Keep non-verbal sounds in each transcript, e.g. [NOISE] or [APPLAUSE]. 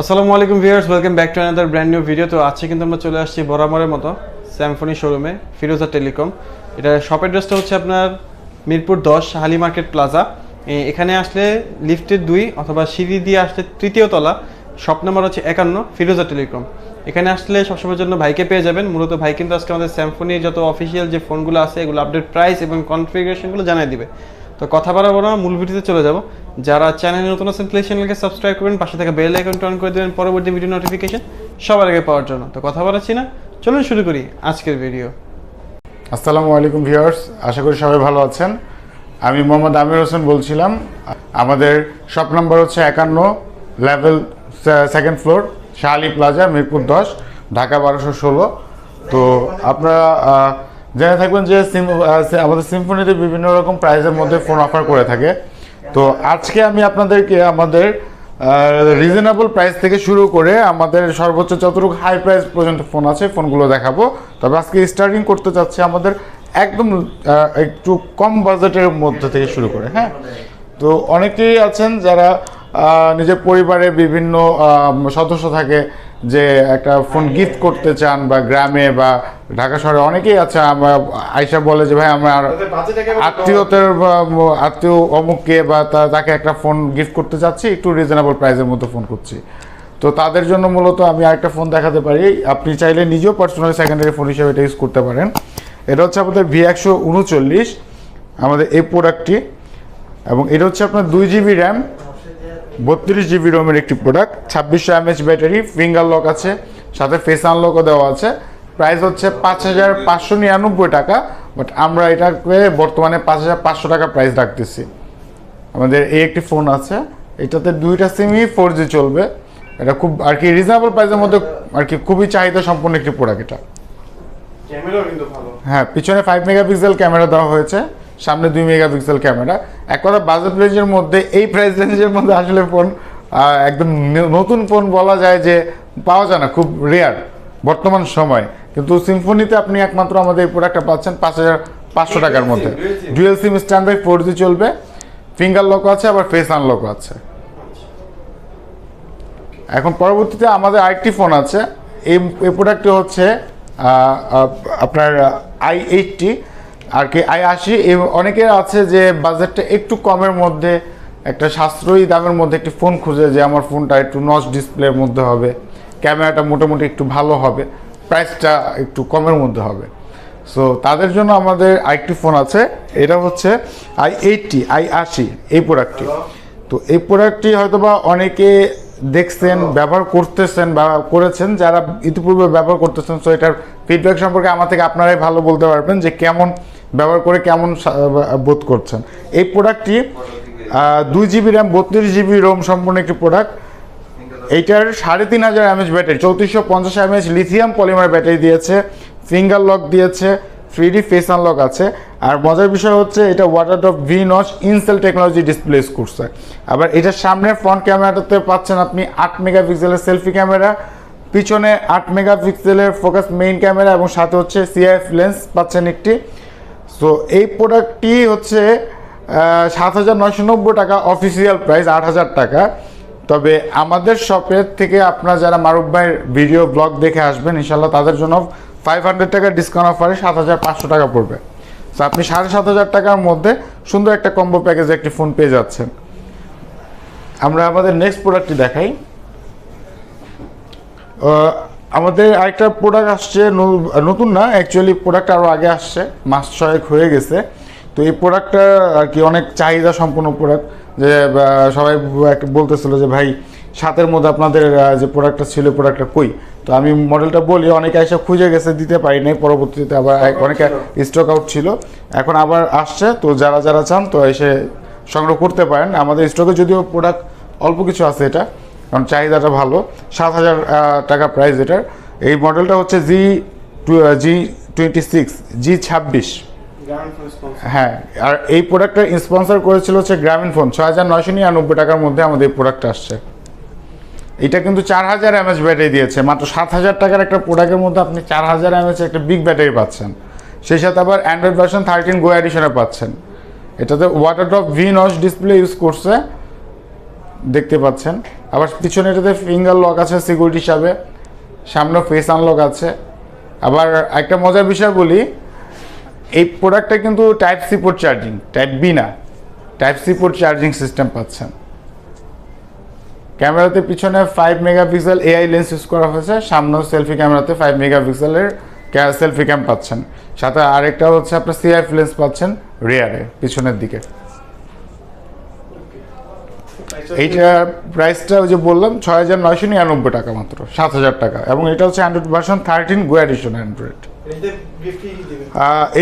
আসসালামু আলাইকুম viewers welcome back to another brand new video তো আজকে কিন্তু আমরা চলে আসছি বরাবরের মতো স্যামফোনি শোরুমে ফিরোজা টেলিকম এটা শপ অ্যাড্রেসটা হচ্ছে আপনার মিরপুর দশ, হালি মার্কেট প্লাজা। এখানে আসলে লিফটের দুই অথবা সিঁড়ি দিয়ে আসলে তৃতীয় তলা। শপ নাম্বার হচ্ছে একান্ন ফিরোজা টেলিকম এখানে আসলে সবসময়ের জন্য ভাইকে পেয়ে যাবেন। মূলত ভাই কিন্তু আজকে আমাদের স্যামফোনির যত অফিসিয়াল যে ফোনগুলো আছে, এগুলো আপডেট প্রাইস এবং কনফিগারেশনগুলো জানিয়ে দিবে। তো কথা বাড়াবো না, মূল ভিডিওতে চলে যাব। যারা চ্যানেলে নতুন আছেন প্লিজ চ্যানেলকে সাবস্ক্রাইব করবেন, পাশে থাকা বেল আইকনটা অন করে দেবেন, পরবর্তী ভিডিও নোটিফিকেশন সবার আগে পাওয়ার জন্য। তো কথা বাড়াচ্ছি না, চলুন শুরু করি আজকের ভিডিও আসসালামু আলাইকুম ভিউয়ার্স আশা করি সবাই ভালো আছেন। আমি মোহাম্মদ আমির হোসেন বলছিলাম, আমাদের শপ নাম্বার হচ্ছে একান্ন level second floor Shahali plaza Mirpur দশ, ঢাকা বারোশো ষোলো। তো আপনারা জেনে থাকবেন যে আমাদের সিম্ফোনিতে বিভিন্ন রকম প্রাইজের মধ্যে ফোন অফার করে থাকে। তো আজকে আমি আপনাদেরকে আমাদের রিজনেবল প্রাইস থেকে শুরু করে আমাদের সর্বোচ্চ যতটুকু হাই প্রাইস পর্যন্ত ফোন আছে ফোনগুলো দেখাবো। তবে আজকে স্টার্টিং করতে চাচ্ছি আমাদের একদম একটু কম বাজেটের মধ্যে থেকে শুরু করে হ্যাঁ? তো অনেকেই আছেন যারা নিজের পরিবারে বিভিন্ন সদস্য থাকে যে একটা ফোন গিফট করতে চান বা গ্রামে বা ঢাকা শহরে অনেকেই আছে আমার আয়সা বলে যে ভাই আমার আত্মীয়তার আত্মীয় অমুককে বা তাকে একটা ফোন গিফট করতে চাচ্ছি একটু রিজনেবল প্রাইসের মধ্যে ফোন করছি। তো তাদের জন্য মূলত আমি আরেকটা ফোন দেখাতে পারি। আপনি চাইলে নিজেও পার্সোনাল সেকেন্ডারি ফোন হিসেবে এটা ইউজ করতে পারেন। এটা হচ্ছে আমাদের ভি একশো উনচল্লিশ আমাদের এই প্রোডাক্টটি এবং এটা হচ্ছে আপনার দুই জিবি র্যাম বত্রিশ জিবি রোমের একটি প্রোডাক্ট ছাব্বিশশো এমএচ ব্যাটারি ফিঙ্গার লক আছে সাথে ফেস আনলকও দেওয়া আছে। প্রাইস হচ্ছে পাঁচ হাজার পাঁচশো নিরানব্বই টাকা বাট আমরা এটাকে বর্তমানে পাঁচ হাজার পাঁচশো টাকা প্রাইস রাখতেছি। আমাদের এই একটি ফোন আছে এটাতে দুইটা সিমই ফোর জি চলবে। এটা খুব আর কি রিজনেবল প্রাইসের মধ্যে আর কি খুবই চাহিদা সম্পন্ন একটি প্রোডাক্ট এটা। হ্যাঁ পিছনে ফাইভ মেগাপিক্সেল ক্যামেরা দেওয়া হয়েছে। সামনে দুই মেগাপিক্সেল ক্যামেরা। এক কথা বাজেট রেঞ্জের মধ্যে এই প্রাইস রেঞ্জের মধ্যে আসলে ফোন একদম নতুন ফোন বলা যায় যে পাওয়া যায় না খুব রেয়ার বর্তমান সময়। কিন্তু সিম্ফোনিতে আপনি একমাত্র আমাদের এই প্রোডাক্টটা পাচ্ছেন পাঁচ হাজার পাঁচশো টাকার মধ্যে। Dual SIM standard four G চলবে ফিঙ্গার লকও আছে আবার ফেস আনলকও আছে। এখন পরবর্তীতে আমাদের আরেকটি ফোন আছে এই এই প্রোডাক্টটি হচ্ছে আপনার আই এইটটি আর কি আশি অনেকের আছে যে বাজেটটা একটু কমের মধ্যে, একটা সাশ্রয়ী দামের মধ্যে একটি ফোন খুঁজে যে আমার ফোনটা একটু নচ ডিসপ্লের মধ্যে হবে ক্যামেরাটা মোটামুটি একটু ভালো হবে প্রাইসটা একটু কমের মধ্যে হবে। সো তাদের জন্য আমাদের আরেকটি ফোন আছে, এটা হচ্ছে আই এইটটি আই আশি, এই প্রোডাক্টটি তো এই প্রোডাক্টটি হয়তোবা অনেকে দেখছেন, ব্যবহার করতেছেন বা করেছেন, যারা ইতিপূর্বে ব্যবহার করতেছেন সো এটার ফিডব্যাক সম্পর্কে আমার থেকে আপনারাই ভালো বলতে পারবেন যে কেমন ব্যবহার করে কেমন বোধ করছেন। এই প্রোডাক্টটি দুই জিবি র্যাম বত্রিশ জিবি রোম সম্পূর্ণ একটি প্রোডাক্ট এইটার সাড়ে তিন হাজার এমএচ ব্যাটারি, চৌত্রিশশো পঞ্চাশ এমএচ লিথিয়াম পলিমার ব্যাটারি দিয়েছে ফিঙ্গার লক দিয়েছে থ্রি ডি ফেস আনলক আছে। আর মজার বিষয় হচ্ছে, এটা water drop V notch incell technology display use করছে। আবার এটার সামনের ফ্রন্ট ক্যামেরাটাতে পাচ্ছেন আপনি আট মেগাপিক্সেলের সেলফি ক্যামেরা পিছনে আট মেগাপিক্সেলের ফোকাস মেইন ক্যামেরা এবং সাথে হচ্ছে সিআইএফ লেন্স পাচ্ছেন একটি। সো এই প্রোডাক্টটি হচ্ছে সাত হাজার নয়শো নব্বই টাকা অফিসিয়াল প্রাইস আট হাজার টাকা। তবে আমাদের শপের থেকে আপনারা যারা মারুফ ভাইয়ের ভিডিও ব্লগ দেখে আসবেন ইনশাল্লাহ তাদের জন্য ফাইভ হান্ড্রেড টাকার ডিসকাউন্ট অফারে সাত হাজার পাঁচশো টাকা পড়বে। তো আপনি সাড়ে সাত হাজার টাকার মধ্যে সুন্দর একটা কম্বো প্যাকেজে একটি ফোন পেয়ে যাচ্ছেন। আমরা আমাদের নেক্সট প্রোডাক্টটি দেখাই। আমাদের আরেকটা প্রোডাক্ট আসছে নতুন না অ্যাকচুয়ালি প্রোডাক্ট আরও আগে আসছে মাস ছয়েক হয়ে গেছে। তো এই প্রোডাক্টটা আর কি অনেক চাহিদা সম্পন্ন প্রোডাক্ট যে সবাই বলতেছিল যে ভাই সাতের মধ্যে আপনাদের যে প্রোডাক্টটা ছিল প্রোডাক্টটা কই? তো আমি মডেলটা বলি অনেকে এসে খুঁজে গেছে দিতে পারি নাই পরবর্তীতে আবার অনেকে স্টক আউট ছিল। এখন আবার আসছে তো যারা যারা চান তো এসে সংগ্রহ করতে পারেন। আমাদের স্টকে যদিও প্রোডাক্ট অল্প কিছু আছে এটা কারণ চাহিদাটা ভালো। সাত হাজার টাকা প্রাইস এটার। এই মডেলটা হচ্ছে G two G twenty six G ছাব্বিশ। হ্যাঁ আর এই প্রোডাক্টটা স্পন্সর করেছিল হচ্ছে গ্রামীণ ফোন ছয় হাজার নয়শো নিরানব্বই টাকার মধ্যে আমাদের এই প্রোডাক্টটা আসছে। এটা কিন্তু চার হাজার এমএচ ব্যাটারি দিয়েছে মাত্র সাত হাজার টাকার একটা প্রোডাক্টের মধ্যে আপনি চার হাজার এমএচ একটা বিগ ব্যাটারি পাচ্ছেন। সেই সাথে আবার অ্যান্ড্রয়েড ভার্সন থার্টিন গো এডিশনে পাচ্ছেন। এটাতে water drop V notch display use করছে। দেখতে পাচ্ছেন। আবার পিছনে এটাতে ফিঙ্গার লক আছে সিকিউরিটি হিসাবে। সামনে ফেস আনলক আছে। আবার একটা মজার বিষয় বলি, এই প্রোডাক্টটা কিন্তু type C port charging type B না। Type C port charging system পাচ্ছেন। ক্যামেরাতে পিছনে five megapixel AI lens use করা হয়েছে। সামনেও সেলফি ক্যামেরাতে ফাইভ মেগাপিক্সেলের সেলফি ক্যাম পাচ্ছেন। সাথে আরেকটা হচ্ছে আপনার সিআইএফ লেন্স পাচ্ছেন রিয়ারে পিছনের দিকে। এইটার প্রাইসটা ওই যে বললাম ছয় হাজার নয়শো নিরানব্বই টাকা মাত্র সাত হাজার টাকা। এবং এটা হচ্ছে Android version thirteen Go edition Android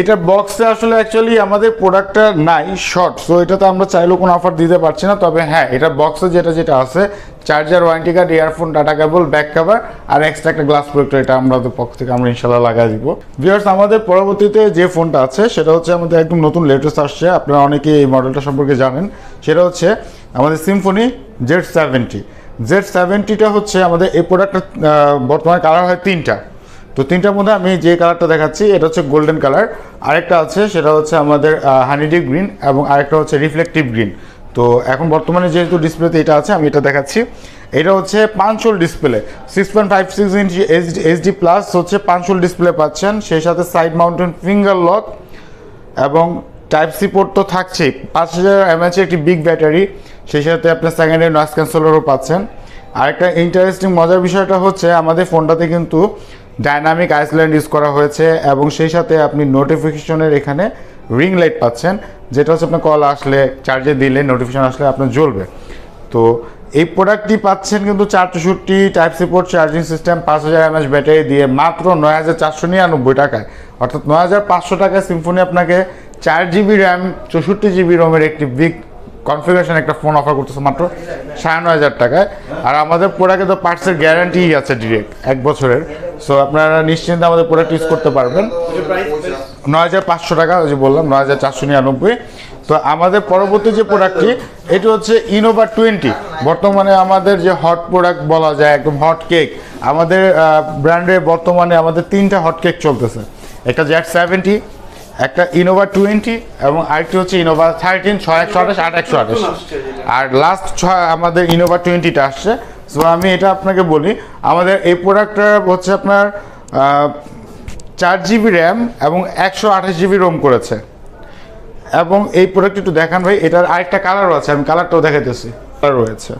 এটার বক্সে আসলে অ্যাকচুয়ালি আমাদের প্রোডাক্টটা নাই শর্ট সো এটাতে আমরা চাইলেও কোনো অফার দিতে পারছি না তবে হ্যাঁ এটার বক্সে যেটা যেটা আছে charger warranty card earphone data cable back cover আর এক্সট্রা একটা গ্লাস প্রোডাক্ট এটা আমাদের পক্ষ থেকে আমরা ইনশাল্লাহ লাগাই দিব। ভিউয়ার্স আমাদের পরবর্তীতে যে ফোনটা আছে সেটা হচ্ছে আমাদের একদম নতুন লেটেস্ট আসছে আপনারা অনেকে এই মডেলটা সম্পর্কে জানেন সেটা হচ্ছে আমাদের সিম্ফনি জেড সেভেন্টি জেড সেভেন্টিটা হচ্ছে আমাদের এই প্রোডাক্টটা বর্তমানে কালার হয় তিনটা। তো তিনটার মধ্যে আমি যে কালারটা দেখাচ্ছি, এটা হচ্ছে গোল্ডেন কালার আরেকটা আছে, সেটা হচ্ছে আমাদের হানিডি গ্রিন এবং আরেকটা হচ্ছে রিফ্লেকটিভ গ্রিন তো এখন বর্তমানে যেহেতু ডিসপ্লেতে এটা আছে, আমি এটা দেখাচ্ছি। এটা হচ্ছে পাঁচশোল display six point five six inch HD plus হচ্ছে পাঁচশোল ডিসপ্লে পাচ্ছেন। সেই সাথে সাইড মাউন্টেন ফিঙ্গার লক এবং টাইপ সি পোর্ট তো থাকছেই। পাঁচ হাজার এমএচের একটি বিগ ব্যাটারি সেই সাথে আপনার সেকেন্ডারি নয়েস ক্যান্সেলরও পাচ্ছেন। আরেকটা ইন্টারেস্টিং মজার বিষয়টা হচ্ছে আমাদের ফোনটাতে কিন্তু ডাইনামিক আইসল্যান্ড ইউজ করা হয়েছে এবং সেই সাথে আপনি নোটিফিকেশনের এখানে রিং লাইট পাচ্ছেন, যেটা হচ্ছে আপনার কল আসলে চার্জে দিলে নোটিফিকেশন আসলে আপনার জ্বলবে। তো এই প্রোডাক্টটি পাচ্ছেন কিন্তু চার চৌষট্টি টাইপ সিপোর্ট চার্জিং সিস্টেম পাঁচ হাজার এমএচ ব্যাটারি দিয়ে মাত্র নয় হাজার চারশো নিরানব্বই টাকায়। অর্থাৎ নয় হাজার পাঁচশো টাকায় সিম্ফনি আপনাকে চার জিবি র্যাম চৌষট্টি জিবি রোমের একটি বিগ কনফিগারেশন একটা ফোন অফার করতেছে মাত্র সাড়ে হাজার টাকায়। আর আমাদের প্রোডাক্টে তো পার্টসের গ্যারান্টি আছে ডিরেক্ট এক বছরের। সো আপনারা নিশ্চিন্তে আমাদের প্রোডাক্ট ইউজ করতে পারবেন। নয় হাজার পাঁচশো টাকা, ওই যে বললাম, নয় হাজার চারশো নিরানব্বই। তো, আমাদের পরবর্তী যে প্রোডাক্টটি এটি হচ্ছে ইনোভা টোয়েন্টি বর্তমানে আমাদের যে হট প্রোডাক্ট বলা যায়, একদম হট কেক আমাদের ব্র্যান্ডে বর্তমানে আমাদের তিনটা হট কেক চলতেছে। একটা জ্যাট সেভেন্টি একটা ইনোভা টোয়েন্টি এবং আরেকটি হচ্ছে ইনোভা থার্টিন ছয় একশো আঠাশ আট একশো আঠাশ। আর লাস্ট ছয় আমাদের ইনোভা টোয়েন্টিটা আসছে। সো আমি এটা আপনাকে বলি আমাদের এই প্রোডাক্টটা হচ্ছে আপনার চার জিবি র্যাম এবং একশো আঠাশ জিবি রোম করেছে। এবং এই প্রোডাক্ট একটু দেখান ভাই এটার আরেকটা কালারও আছে আমি কালারটাও দেখাইতেছি। কালার রয়েছে।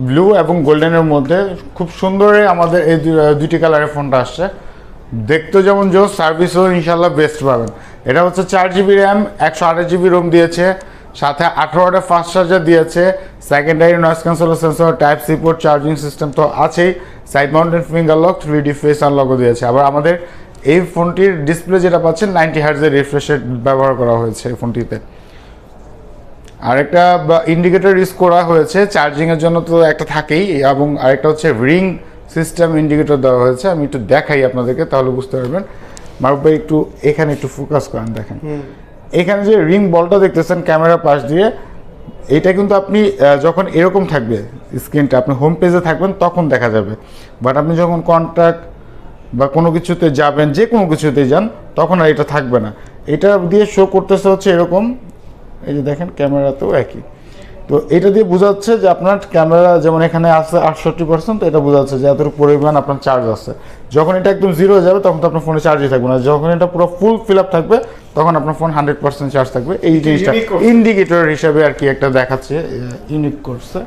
ব্লু এবং গোল্ডেনের মধ্যে খুব সুন্দর আমাদের এই দু- দুইটি কালারের ফোনটা আসছে। দেখতে যেমন জোস সার্ভিসও ইনশাল্লাহ বেস্ট পাবেন। এটা হচ্ছে চার জিবি র্যাম একশো আঠাশ জিবি রোম দিয়েছে, সাথে আঠারোটা ফাস্ট চার্জার দিয়েছে secondary noise canceller sensor type C port charging system তো আছেই side mounted finger lock three D face আনলকও দিয়েছে। আবার আমাদের এই ফোনটির ডিসপ্লে যেটা পাচ্ছেন নাইনটি হার্জের রিফ্রেশের ব্যবহার করা হয়েছে এই ফোনটিতে। আরেকটা ইন্ডিকেটর ইউজ করা হয়েছে চার্জিংয়ের জন্য তো একটা থাকেই, এবং আরেকটা হচ্ছে রিং সিস্টেম ইন্ডিকেটর দেওয়া হয়েছে আমি একটু দেখাই আপনাদেরকে তাহলে বুঝতে পারবেন। মারুফ ভাই একটু এখানে একটু ফোকাস করেন দেখেন। এখানে যে রিং বলটা দেখতেছেন ক্যামেরা পাশ দিয়ে এটা কিন্তু আপনি যখন এরকম থাকবে স্ক্রিনটা আপনি হোম পেজে থাকবেন তখন দেখা যাবে। বাট আপনি যখন কন্ট্যাক্ট বা কোনো কিছুতে যাবেন যে কোনো কিছুতে যান তখন আর এটা থাকবে না। এটা দিয়ে শো করতেছে হচ্ছে এরকম এই যে দেখেন ক্যামেরাতেও একই। তো এটা দিয়ে বোঝা যাচ্ছে যে আপনার ক্যামেরা যেমন এখানে আছে আটষট্টি পার্সেন্ট এটা বোঝা যাচ্ছে যে এতটুকু পরিমাণ আপনার চার্জ আছে। যখন এটা একদম জিরো হয়ে যাবে তখন তো আপনার ফোনে চার্জই থাকবে না। যখন এটা পুরো ফুল ফিল আপ থাকবে তখন আপনার ফোন হান্ড্রেড পার্সেন্ট চার্জ থাকবে। এই জিনিসটা ইন্ডিকেটর হিসাবে আর কি একটা দেখাচ্ছে ইউনিক করছে।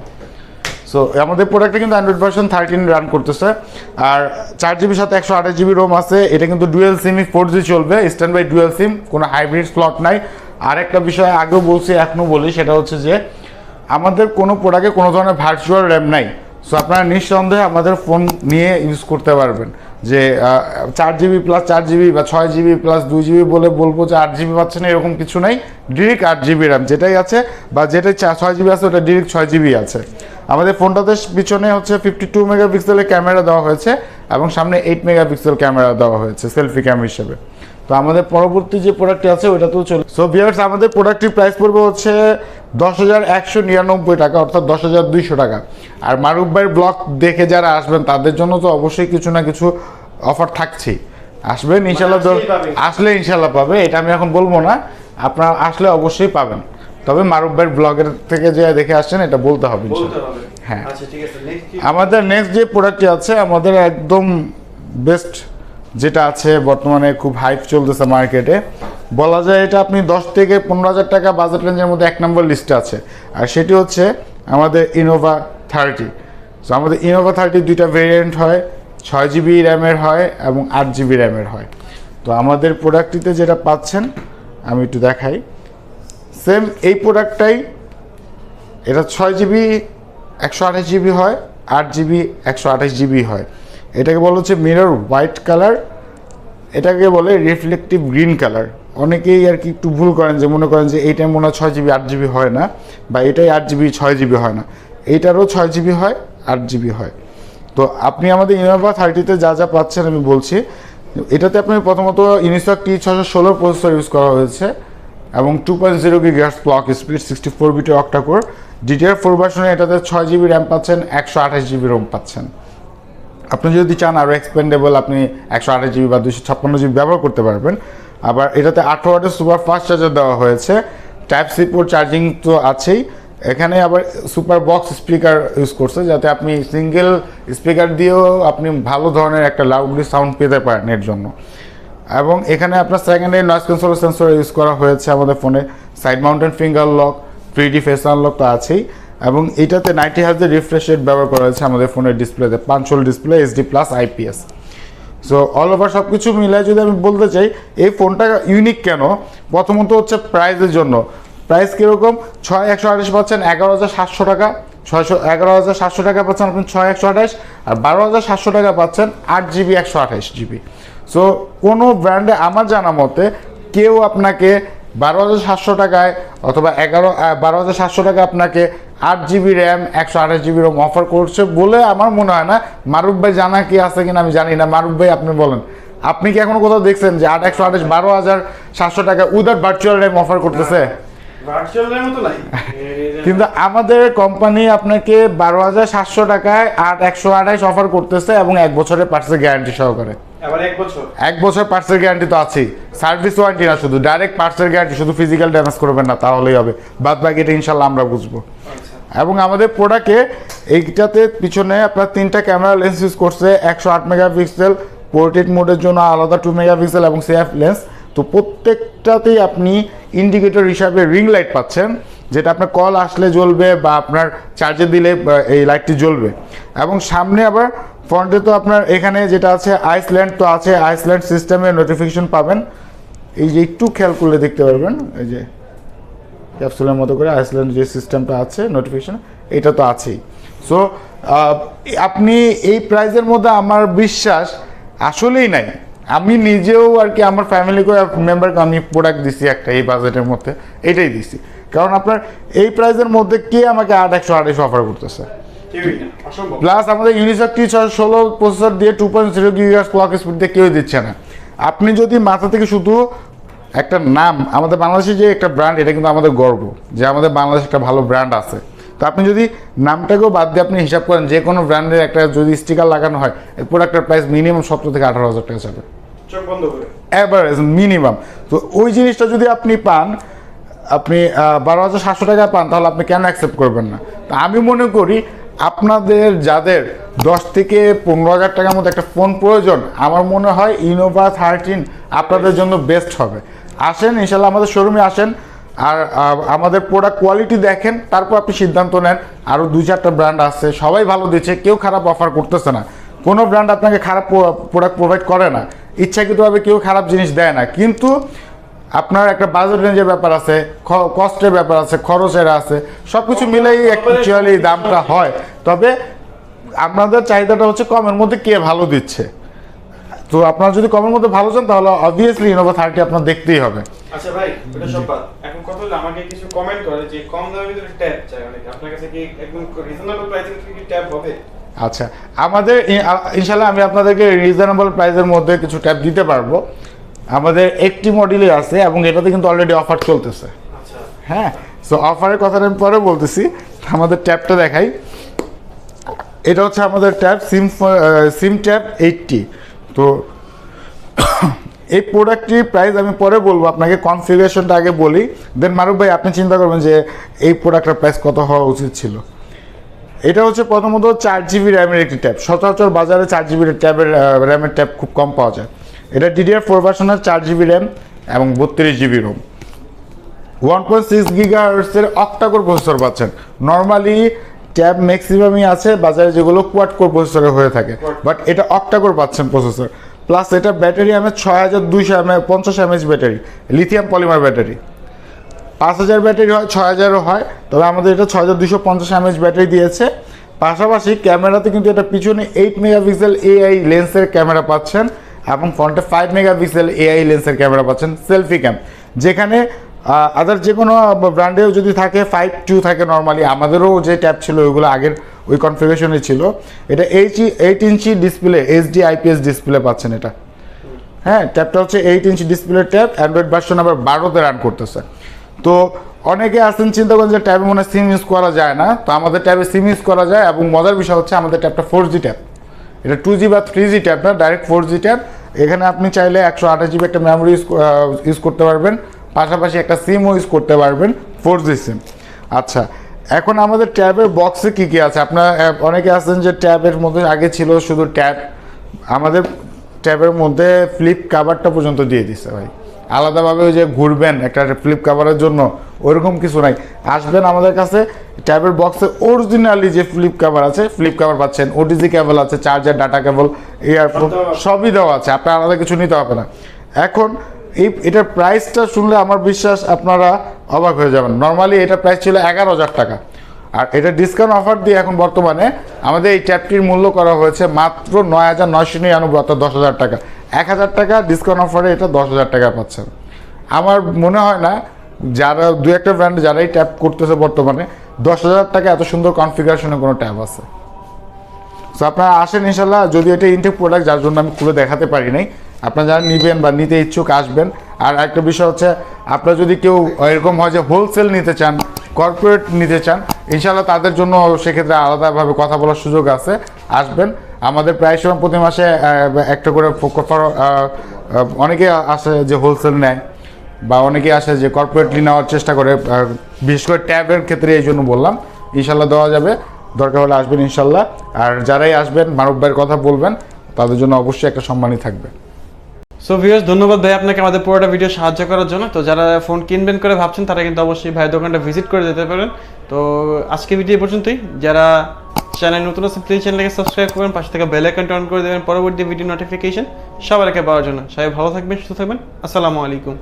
সো আমাদের প্রোডাক্টটা কিন্তু অ্যান্ড্রয়েড ভার্সন থার্টিন রান করতেছে। আর চার জিবির সাথে একশো আঠাশ জিবি রোম আছে। এটা কিন্তু ডুয়েল সিমই ফোর জি চলবে। স্ট্যান্ড বাই ডুয়েল সিম কোনো হাইব্রিড স্লট নাই। আর একটা বিষয় আগেও বলছি এখনও বলি সেটা হচ্ছে যে আমাদের কোনো প্রোডাক্টে কোনো ধরনের ভার্চুয়াল র্যাম নাই। সো আপনারা নিঃসন্দেহে আমাদের ফোন নিয়ে ইউজ করতে পারবেন। যে চার জিবি প্লাস চার জিবি বা ছয় জিবি প্লাস দুই জিবি বলে বলব যে আট জিবি পাচ্ছেন, এরকম কিছু নাই। ডিরেক্ট আট জিবি র্যাম যেটাই আছে বা যেটা ছয় জিবি আছে, ওটা ডিরেক্ট ছয় জিবি আছে। আমাদের ফোনটাতে পিছনে হচ্ছে ফিফটি টু মেগাপিক্সেলের ক্যামেরা দেওয়া হয়েছে এবং সামনে এইট মেগাপিক্সেল ক্যামেরা দেওয়া হয়েছে সেলফি ক্যাম হিসেবে। তো আমাদের পরবর্তী যে প্রোডাক্টটি আছে ওইটাতেও চলে সো ভিয়ার্স আমাদের প্রোডাক্টটির প্রাইস পড়বে হচ্ছে দশ হাজার একশো নিরানব্বই টাকা অর্থাৎ দশ হাজার দুইশো টাকা। আর মারুফ ভাইয়ের ব্লগ দেখে যারা আসবেন তাদের জন্য তো অবশ্যই কিছু না কিছু অফার থাকছেই। আসবেন ইনশাল্লাহ আসলে ইনশাল্লাহ পাবে এটা আমি এখন বলব না। আপনারা আসলে অবশ্যই পাবেন। তবে মারুফ ভাইয়ের ব্লগের থেকে যে দেখে আসছেন এটা বলতে হবে হ্যাঁ। আচ্ছা আমাদের নেক্সট যে প্রোডাক্টটি আছে আমাদের একদম বেস্ট যেটা আছে বর্তমানে খুব হাইপ চলতেছে মার্কেটে বলা যায় এটা আপনি দশ থেকে পনেরো হাজার টাকা বাজেট রেঞ্জের মধ্যে এক নম্বর লিস্টে আছে। আর সেটি হচ্ছে আমাদের ইনোভা থার্টি সো আমাদের ইনোভা থার্টি দুইটা ভেরিয়েন্ট হয়, ছয় জিবি র্যামের হয় এবং আট জিবি র্যামের হয়। তো আমাদের প্রোডাক্টটিতে যেটা পাচ্ছেন, আমি একটু দেখাই। সেম এই প্রোডাক্টটাই এটা ছয় জিবি একশো আঠাশ জিবি হয়, আট জিবি একশো আঠাশ জিবি হয়। এটাকে বলা হচ্ছে মিরর হোয়াইট কালার এটাকে বলে রিফ্লেকটিভ গ্রিন কালার অনেকেই আর কি একটু ভুল করেন যে, মনে করেন যে এইটাই মনে হয় ছয় জিবি আট জিবি হয় না, বা এটাই আট জিবি ছয় জিবি হয় না। এইটারও ছয় জিবি হয়, আট জিবি হয়। তো আপনি আমাদের ইনোভা থার্টিতে যা যা পাচ্ছেন আমি বলছি। এটাতে আপনি প্রথমত ইনিসক টি ছশো ষোলো প্রসেসর ইউজ করা হয়েছে, এবং two point zero gigahertz clock speed sixty four বিটের অক্টাকোর ডিটিআর ফোর ভার্সনে এটাতে ছয় জিবি র্যাম পাচ্ছেন, একশো আঠাশ জিবি রোম পাচ্ছেন। আপনি যদি চান আরও এক্সপেন্ডেবল আপনি একশো আঠাশ জিবি বা দুশো ছাপ্পান্ন জিবি ব্যবহার করতে পারবেন। আবার এটাতে আঠারো ওয়াটের সুপার ফাস্ট চার্জার দেওয়া হয়েছে। টাইপ সি পোর্ট চার্জিং তো আছেই। এখানে আবার সুপার বক্স স্পিকার ইউজ করছে যাতে আপনি সিঙ্গেল স্পিকার দিয়েও আপনি ভালো ধরনের একটা লাউডলি সাউন্ড পেতে পারেন এর জন্য। এবং এখানে আপনার secondary noise control sensor use করা হয়েছে আমাদের ফোনে। Side mounted finger lock three D face unlock তো আছেই। এবং এটাতে নাইনটি হাজার রিফ্রেশ রেট ব্যবহার করা হয়েছে আমাদের ফোনের ডিসপ্লেতে পাঁচশোল display HD plus IPS so all over সব কিছু মিলায় যদি আমি বলতে চাই, এই ফোনটা ইউনিক কেন? প্রথমত হচ্ছে প্রাইসের জন্য। প্রাইস কীরকম? ছয় একশো আঠাশ পাচ্ছেন, এগারো হাজার সাতশো টাকা। ছয়শো, এগারো হাজার সাতশো টাকা পাচ্ছেন আপনি ছয় একশো আঠাশ, আর বারো হাজার সাতশো টাকা পাচ্ছেন আট জিবি, একশো আঠাশ জিবি। সো কোনো ব্র্যান্ডে আমার জানা মতে, কেউ আপনাকে বারো হাজার সাতশো টাকায় অথবা এগারো বারো হাজার সাতশো টাকা আপনাকে আট জিবি র্যাম একশো আঠাশ জিবি রোম অফার করছে বলে আমার মনে হয় না। মারুফ ভাই জানা কি আছে কিনা আমি জানি না। মারুফ ভাই আপনি বলেন। আপনি কি এখনও কোথাও দেখছেন যে আট একশো আঠাশ বারো হাজার সাতশো টাকা উইদাউট ভার্চুয়াল র্যাম অফার করতেছে? [LAUGHS] কিন্তু আমাদের কোম্পানি আপনাকে বারো হাজার সাতশো টাকায় আট একশো আঠাশ অফার করতেছে এবং এক বছরের পার্সের গ্যারান্টি সহকারে। এক বছর। পার্সের গ্যারান্টি তো আছেই। সার্ভিস ওয়ারেন্টি না শুধু ডাইরেক্ট পার্সের গ্যারান্টি শুধু ফিজিক্যাল ড্যামেজ করবেন না তাহলেই হবে। বাদ বাকিটা ইনশাল্লাহ আমরা বুঝব। আচ্ছা। এবং আমাদের প্রোডাক্টে এইটাতে পিছনে আপনার তিনটা ক্যামেরা লেন্স ইউজ করছে, একশো আট মেগাপিক্সেল পোর্ট্রেট মোডের জন্য আলাদা টু মেগাপিক্সেল এবং সেফ লেন্স তো প্রত্যেকটাতেই আপনি ইন্ডিকেটর হিসাবে রিং লাইট পাচ্ছেন, যেটা আপনার কল আসলে জ্বলবে বা আপনার চার্জে দিলে এই লাইটটি জ্বলবে। এবং সামনে আবার ফ্রন্টে তো আপনার এখানে যেটা আছে আইসল্যান্ড তো আছে আইসল্যান্ড সিস্টেমে নোটিফিকেশন পাবেন। এই যে একটু খেয়াল করলে দেখতে পারবেন, এই যে ক্যাপসুলের মতো করে আইসল্যান্ড যে সিস্টেমটা আছে নোটিফিকেশন এটা তো আছেই। সো আপনি এই প্রাইজের মধ্যে আমার বিশ্বাস আসলেই নাই। আমি নিজেও আর কি আমার ফ্যামিলি করে মেম্বারকে আমি প্রোডাক্ট দিছি একটা এই বাজেটের মধ্যে এটাই দিছি। কারণ আপনার এই প্রাইজের মধ্যে কে আমাকে আট একশো আঠাশ অফার করতেছে? প্লাস আমাদের ইউনিসেক টি ছয় ষোলো প্রসেসর দিয়ে two point zero gigahertz clock speed দিয়ে কেউ দিচ্ছে না। আপনি যদি মাথা থেকে শুধু একটা নাম আমাদের বাংলাদেশে যে একটা ব্র্যান্ড এটা কিন্তু আমাদের গর্ব যে আমাদের বাংলাদেশে একটা ভালো ব্র্যান্ড আছে। তো আপনি যদি নামটাকেও বাদ দিয়ে আপনি হিসাব করেন যে কোনো ব্র্যান্ডের একটা যদি স্টিকার লাগানো হয় প্রোডাক্টের প্রাইস মিনিমাম সতেরো থেকে আঠারো হাজার টাকা যাবে। অ্যাভারেজ মিনিমাম তো ওই জিনিসটা যদি আপনি পান আপনি বারো হাজার সাতশো টাকা পান তাহলে আপনি কেন অ্যাকসেপ্ট করবেন না? তা আমি মনে করি আপনাদের যাদের দশ থেকে পনেরো হাজার টাকার মতো একটা ফোন প্রয়োজন আমার মনে হয় ইনোভা থার্টিন আপনাদের জন্য বেস্ট হবে। আসেন, ইনশাল্লাহ আমাদের শোরুমে আসেন। আর আমাদের প্রোডাক্ট কোয়ালিটি দেখেন, তারপর আপনি সিদ্ধান্ত নেন। আরও দুই চারটা ব্র্যান্ড আছে, সবাই ভালো দিচ্ছে, কেউ খারাপ অফার করতেছে না। কোনো ব্র্যান্ড আপনাকে খারাপ প্রোডাক্ট প্রোভাইড করে না। ইচ্ছাকৃতভাবে কেউ খারাপ জিনিস দেয় না। কিন্তু আপনার একটা বাজেট রেঞ্জের ব্যাপার আছে কস্টের ব্যাপার আছে, খরচের আছে সব কিছু মিলেই অ্যাকচুয়ালি দামটা হয়। তবে আপনাদের চাহিদাটা হচ্ছে কমের মধ্যে কে ভালো দিচ্ছে? তো আপনারা যদি কমের মধ্যে ভালো চান তাহলে অবভিয়াসলি ইনোভা থার্টি আপনার দেখতেই হবে। আচ্ছা ভাই ওটা সব বাদ। এখন কথা হলো আমাকে কিছু কমেন্ট করে যে কম দামের ভিতরে ট্যাব চাই অনেকে। আপনার কাছে কি একদম রিজনেবল প্রাইসের ভিতরে কি ট্যাব হবে? আচ্ছা আমাদের ইনশাল্লাহ আমি আপনাদেরকে রিজনেবল প্রাইসের মধ্যে কিছু ট্যাব দিতে পারব। আমাদের একটি মডেলই আছে এবং এটাতে কিন্তু অলরেডি অফার চলতেছে। আচ্ছা। হ্যাঁ সো অফারের কথাটা আমি পরে বলতেছি। আমাদের ট্যাবটা দেখাই। এটা হচ্ছে আমাদের tab SIM SIM tab eighty তো এই প্রোডাক্টটির প্রাইস আমি পরে বলব, আপনাকে কনফিগারেশনটা আগে বলি। দেন মারুফ ভাই, আপনি চিন্তা করবেন যে এই প্রোডাক্টের প্রাইস কত হওয়া উচিত ছিল। এটা হচ্ছে প্রথমত চার জিবি র্যামের একটি ট্যাব সচরাচর বাজারে চার জিবি ট্যাবের র্যামের ট্যাব খুব কম পাওয়া যায়। এটা ডিডিআর ফোর ভার্সনের চার জিবি র্যাম এবং বত্রিশ GB ROM one point six giga হার্টসের octacore processor পাচ্ছেন। নর্মালি ট্যাব ম্যাক্সিমামই আছে বাজারে যেগুলো কোয়াড কোর প্রসেসরে হয়ে থাকে। বাট এটা অক্টা অক্টাকোর পাচ্ছেন প্রসেসর প্লাস এটা ব্যাটারি আমি ছয় হাজার দুইশো পঞ্চাশ mAh battery lithium polymer battery পাঁচ হাজার ব্যাটারি হয় ছয় হাজারও হয় তবে আমাদের এটা ছয় হাজার দুশো পঞ্চাশ এমএচ ব্যাটারি দিয়েছে। পাশাপাশি ক্যামেরাতে কিন্তু এটা পিছনে এইট মেগাপিক্সেল এআই লেন্সের ক্যামেরা পাচ্ছেন এবং ফ্রন্টে ফাইভ মেগাপিক্সেল এআই লেন্সের ক্যামেরা পাচ্ছেন সেলফি ক্যাম যেখানে আদার যে কোনো ব্র্যান্ডেও যদি থাকে ফাইভ টু থাকে নর্মালি আমাদেরও যে ট্যাব ছিল, ওইগুলো আগের ওই কনফিগারেশনে ছিল। এটা H eight inch display HD IPS display পাচ্ছেন এটা। হ্যাঁ ট্যাবটা হচ্ছে eight inch display tab Android version আবার বারোতে রান করতেছে। তো অনেকে আসেন চিন্তা করেন যে ট্যাবে মনে সিম ইউজ করা যায় না। তো আমাদের ট্যাবে সিম ইউজ করা যায় এবং মজার বিষয় হচ্ছে আমাদের ট্যাবটা ফোর জি ট্যাব এটা টু জি বা থ্রি জি ট্যাব না ডাইরেক্ট ফোর জি ট্যাব এখানে আপনি চাইলে একশো আঠাশ জিবি একটা মেমোরি ইউজ ইউজ করতে পারবেন। পাশাপাশি একটা সিমও ইউজ করতে পারবেন ফোর জি সিম আচ্ছা এখন আমাদের ট্যাবের বক্সে কী কী আছে? আপনার অনেকে আছেন যে ট্যাবের মধ্যে আগে ছিল শুধু ট্যাব আমাদের ট্যাবের মধ্যে ফ্লিপ কাভারটা পর্যন্ত দিয়ে দিচ্ছে ভাই। আলাদাভাবে ওই যে ঘুরবেন একটা ফ্লিপ কাভারের জন্য ওরকম কিছু নাই। আসবেন আমাদের কাছে ট্যাবের বক্সে অরিজিনালি যে ফ্লিপ কাভার আছে ফ্লিপ কাভার পাচ্ছেন ওটিজি কেবল আছে চার্জার ডাটা কেবল ইয়ারফোন সবই দেওয়া আছে আপনার আলাদা কিছু নিতে হবে না। এখন এই এটার প্রাইসটা শুনলে আমার বিশ্বাস আপনারা অবাক হয়ে যাবেন। নর্মালি এটা প্রাইস ছিল এগারো হাজার টাকা। আর এটা ডিসকাউন্ট অফার দিয়ে এখন বর্তমানে আমাদের এই ট্যাবটির মূল্য করা হয়েছে মাত্র নয় হাজার নয়শো নিরানব্বই, অর্থাৎ দশ হাজার টাকা। এক হাজার টাকা ডিসকাউন্ট অফারে এটা দশ হাজার টাকা পাচ্ছেন। আমার মনে হয় না, যারা দু একটা ব্র্যান্ড যারাই ট্যাব করতেছে বর্তমানে, দশ হাজার টাকা এত সুন্দর কনফিগারেশনে কোনো ট্যাব আছে। সো আপনারা আসেন ইনশাল্লাহ যদি এটা ইনটেক প্রোডাক্ট যার জন্য আমি খুলে দেখাতে পারি নাই আপনারা যারা নিবেন বা নিতে ইচ্ছুক আসবেন। আর একটা বিষয় হচ্ছে, আপনারা যদি কেউ এরকম হয় যে হোলসেল নিতে চান কর্পোরেট নিতে চান ইনশাল্লাহ তাদের জন্য সেক্ষেত্রে আলাদাভাবে কথা বলার সুযোগ আছে। আসবেন। আমাদের প্রায় সময় প্রতি মাসে একটা করে অনেকে আসে যে হোলসেল নেয় বা অনেকে আসে যে কর্পোরেটলি নেওয়ার চেষ্টা করে বিশেষ করে ট্যাবের ক্ষেত্রে এই জন্য বললাম। ইনশাল্লাহ দেওয়া যাবে। দরকার হলে আসবেন ইনশাল্লাহ আর যারাই আসবেন মারুফ ভাইয়ের কথা বলবেন, তাদের জন্য অবশ্যই একটা সম্মানই থাকবে। সো ভিউয়ার্স ধন্যবাদ ভাই আপনাকে আমাদের পুরোটা ভিডিও সাহায্য করার জন্য। তো যারা ফোন কিনবেন করে ভাবছেন, তারা কিন্তু অবশ্যই ভাই দোকানটা ভিজিট করে যেতে পারেন। তো আজকে ভিডিও পর্যন্তই। যারা চ্যানেল নতুন আছে প্লিজ চ্যানেলকে সাবস্ক্রাইব করবেন পাশে থেকে বেল আইকনটা অন করে দেবেন। পরবর্তী ভিডিও নোটিফিকেশন সবার আগে পাওয়ার জন্য। সবাই ভালো থাকবেন, সুস্থ থাকবেন। আসসালামু আলাইকুম।